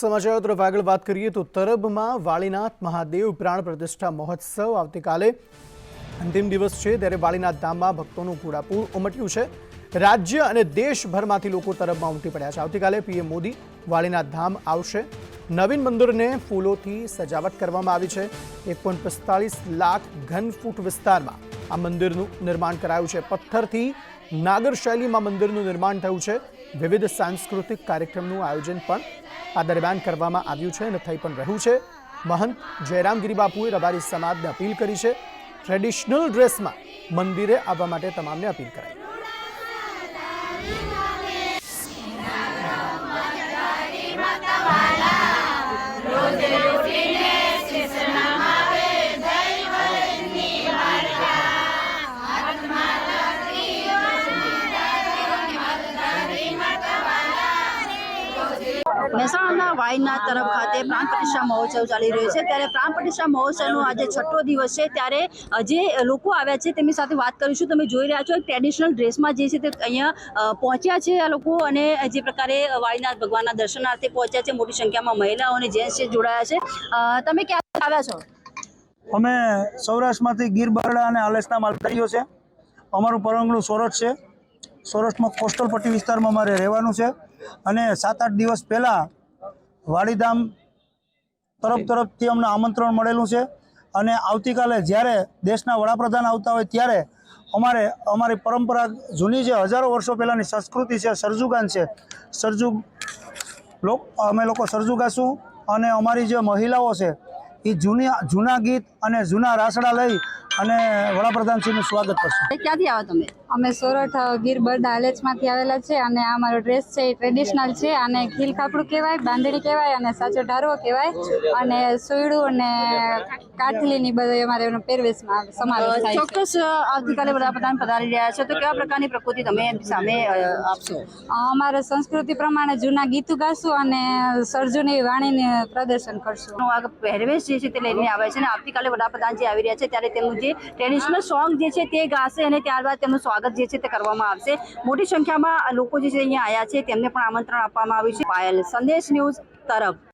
સમાચાર તરફ આગળ વાત કરીએ તો તરબમાં વાળીનાથ મહાદેવ પ્રાણ પ્રતિષ્ઠા મહોત્સવ આવતીકાલે અંતિમ દિવસ છે ત્યારે વાળીનાથ ધામમાં ભક્તોનું ઘોડાપૂર ઉમટ્યું છે. રાજ્ય અને દેશભરમાંથી લોકો તરબમાં ઉમટી પડ્યા છે. આવતીકાલે પીએમ મોદી વાળીનાથ ધામ આવશે. નવીન મંદિરને ફૂલોથી સજાવટ કરવામાં આવી છે. એક પોઈન્ટ પિસ્તાળીસ લાખ ઘન ફૂટ વિસ્તારમાં આ મંદિરનું નિર્માણ કરાયું છે. પથ્થરથી નાગર શૈલીમાં મંદિરનું નિર્માણ થયું છે. વિવિધ સાંસ્કૃતિક કાર્યક્રમનું આયોજન પણ આ દરમિયાન કરવામાં આવ્યું છે અને થઈ પણ રહ્યું છે. મહંત જયરામગીરી બાપુએ રબારી સમાજને અપીલ કરી છે. ટ્રેડિશનલ ડ્રેસમાં મંદિરે આવવા માટે તમામને અપીલ કરાઈ. મહેસાણાના વાયનાથ તરફ ખાતે પ્રાણ પ્રતિષ્ઠા મહોત્સવ ચાલી રહ્યો છે. ત્યારે પ્રાણ પ્રતિષ્ઠા મહોત્સવનો આજે છઠ્ઠો દિવસ છે. ત્યારે જે લોકો આવ્યા છે તેમની સાથે વાત કરીશું. તમે જોઈ રહ્યા છો ટ્રેડિશનલ ડ્રેસમાં જે છે તે અહીંયા પહોંચ્યા છે આ લોકો અને જે પ્રકારે વાયનાથ ભગવાનના દર્શનાર્થે પહોંચ્યા છે. મોટી સંખ્યામાં મહિલાઓ અને જેન્ટ્સ જોડાયા છે. તમે ક્યાં આવ્યા છો? અમે સૌરાષ્ટ્રમાંથી ગીર બરડા અને આલેસના માલધારીઓ છે. અમારું પરંગણું સોરઠ છે. સોરઠમાં કોસ્ટલ પટ્ટી વિસ્તારમાં મારે રહેવાનું છે. અને સાત આઠ દિવસ પહેલાં વાડીધામ તરફ તરફથી અમને આમંત્રણ મળેલું છે. અને આવતીકાલે જ્યારે દેશના વડાપ્રધાન આવતા હોય ત્યારે અમારે અમારી પરંપરા જૂની જે હજારો વર્ષો પહેલાંની સંસ્કૃતિ છે સરજુગાન છે. સરજુ લોક અમે લોકો સરજુ ગાશું અને અમારી જે મહિલાઓ છે એ જૂની જૂના ગીત અને જૂના રાસડા લઈ અને વડાપ્રધાનશ્રીનું સ્વાગત કરશે. ક્યાંથી આવો તમે? અમે સોરઠ ગીર બરડા આલેચમાંથી આવેલા છે અને આ મારો ડ્રેસ છે એ ટ્રેડિશનલ છે અને ખીલ કાપડું કહેવાય બાંધણી કહેવાય અને સાચો ઢારવો કહેવાય અને સુયડું અને કાઠલીની બધું અમારે એનો પહેરવેશમાં સમાવેશ થાય છે. ચોક્કસ આવતીકાલે વડાપ્રધાન પધારી રહ્યા છે. તો કેવા પ્રકારની પ્રકૃતિ તમે સામે આપશો? અમારે સંસ્કૃતિ પ્રમાણે જૂના ગીતો ગાશું અને સર્જુની વાણીને પ્રદર્શન કરશું. આ પહેરવેશ જે છે તે લઈને આવે છે અને આવતીકાલે વડાપ્રધાન જે આવી રહ્યા છે ત્યારે તેમનું જે ટ્રેડિશનલ સોંગ જે છે તે ગાશે અને ત્યારબાદ તેમનું સ્વાગત જે છે તે કરવામાં આવશે. મોટી સંખ્યામાં લોકો જે છે અહીંયા આવ્યા છે તેમને પણ આમંત્રણ આપવામાં આવ્યું છે. પાયલ, સંદેશ ન્યૂઝ તરફ.